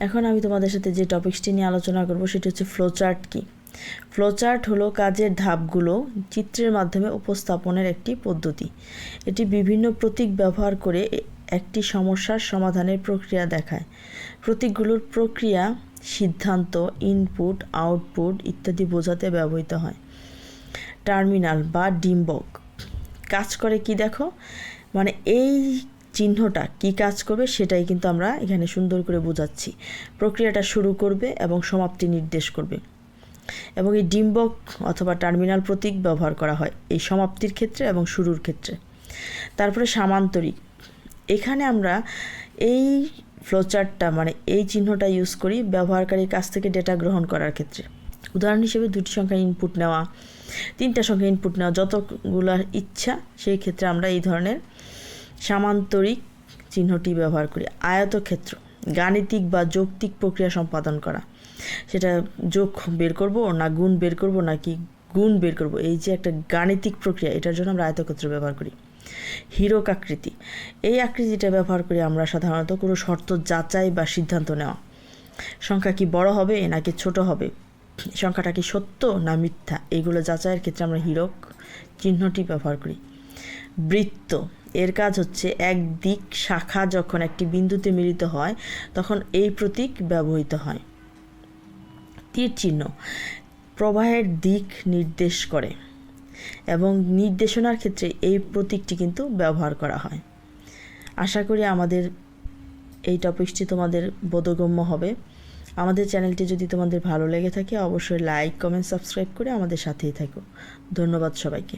এখন আমি তোমাদের সাথে যে টপিকসটি নিয়ে আলোচনা করব সেটি হচ্ছে ফ্লোচার্ট কি? ফ্লোচার্ট হলো কাজের ধাপগুলো চিত্রের মাধ্যমে উপস্থাপনের একটি পদ্ধতি। এটি বিভিন্ন প্রতীক ব্যবহার করে একটি সমস্যার সমাধানের প্রক্রিয়া দেখায়। প্রতীকগুলোর প্রক্রিয়া সিদ্ধান্ত ইনপুট আউটপুট ইত্যাদি বোঝাতে ব্যবহৃত হয়। টার্মিনাল বা ডিম্বক। কাজ করে কি দেখো? মানে এই চিহ্নটা কি কাজ করবে সেটাই কিন্তু আমরা এখানে সুন্দর করে বোঝাচ্ছি। প্রক্রিয়াটা শুরু করবে এবং সমাপ্তি নির্দেশ করবে। এবং এই ডিম্বক অথবা টার্মিনাল প্রতীক ব্যবহার করা হয় এই সমাপ্তির ক্ষেত্রে এবং শুরুর ক্ষেত্রে। তারপরে সামান্তরিক। এখানে আমরা এই ফ্লোচার্টটা মানে এই চিহ্নটা ইউজ করি ব্যবহারকারীর কাছ থেকে ডেটা গ্রহণ করার ক্ষেত্রে। উদাহরণ হিসেবে দুটি সংখ্যা ইনপুট নেওয়া, তিনটা সংখ্যা ইনপুট নেওয়া, যতগুলো ইচ্ছা সেই ক্ষেত্রে আমরা এই ধরনের সামান্তরিক চিহ্নটি ব্যবহার করি। আয়তক্ষেত্র, গাণিতিক বা যৌক্তিক প্রক্রিয়া সম্পাদন করা। সেটা যোগ বের করব না গুণ বের করব না কি গুণ বের করব? এই যে একটা গাণিতিক প্রক্রিয়া, এটার জন্য আমরা আয়তক্ষেত্র ব্যবহার করি। হীরক আকৃতি, এই আকৃতিটা ব্যবহার করে আমরা সাধারণত কোনো শর্ত যাচাই বা সিদ্ধান্ত নেওয়া। সংখ্যা কি বড় হবে নাকি ছোট হবে? সংখ্যাটা কি সত্য না মিথ্যা? এইগুলো যাচাইয়ের ক্ষেত্রে আমরা হীরক চিহ্নটি ব্যবহার করি। বৃত্ত। এর কাজ হচ্ছে এক দিক শাখা যখন একটি বিন্দুতে মিলিত হয়, তখন এই প্রতীক ব্যবহৃত হয়। তীর চিহ্ন প্রবাহের দিক নির্দেশ করে এবং নির্দেশনার ক্ষেত্রে এই প্রতীকটি কিন্তু ব্যবহার করা হয়। আশা করি আমাদের এই টপিকটি তোমাদের বোধগম্য হবে। আমাদের চ্যানেলটি যদি তোমাদের ভালো লেগে থাকে, অবশ্যই লাইক, কমেন্ট, সাবস্ক্রাইব করে আমাদের সাথেই থাকো। ধন্যবাদ সবাইকে।